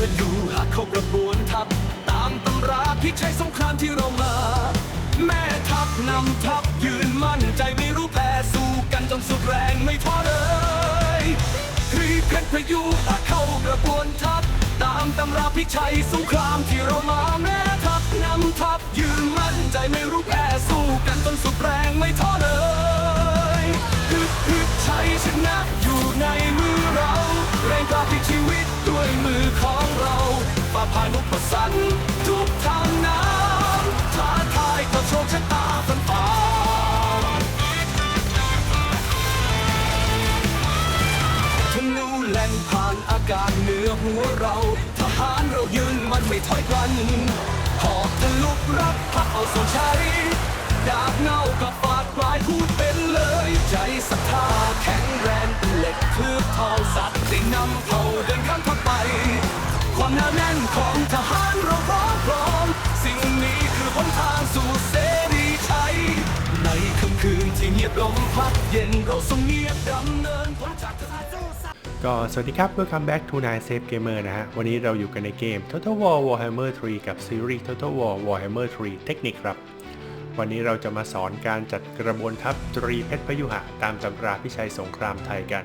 พยุหากเข้ากระบวนทัพ ตามตำราพิชัยสงครามที่เรามา แม่ทัพนำทัพยืนมั่นใจไม่รู้แพ้สู้กันจนสุดแรงไม่ท้อเลยรีเพนพยุหากเข้ากระบวนทัพ ตามตำราพิชัยสงครามที่เรามาแม่ ผ่านอุปสรรคทุกทางน้ำท้าทายต่อโชคชะตาฝันฝ่าธนูแล่นผ่านอากาศเหนือหัวเรา ทหารเรายืนมันไม่ถอยพลันหอกทะลุรับพักเอาส่วนชัยดาบเงากับฟาดปลายพูดเป็นเลย ใจศรัทธาแข็งแรงเป็นเหล็กเคลือบทองสัตว์ได้นำเขาเดินข้ามทัพไป ความหนาแน่น ของทหารเราพร้อมพร้อม สิ่งนี้คือหนทางสู่เสรีชัยในค่ำคืนที่เงียบลมพัดเย็นเราทรงเงียบดำเนินพ้นจากทหารสู้ก็สวัสดีครับ Welcome back to Nine Safe Gamer นะฮะ วันนี้เราอยู่กันในเกม Total War Warhammer 3 กับซีรีส์ Total War Warhammer 3 Technic ครับ วันนี้เราจะมาสอนการจัดกระบวนทัพตรีเพชรพยุหะตามตำราพิชัยสงครามไทยกัน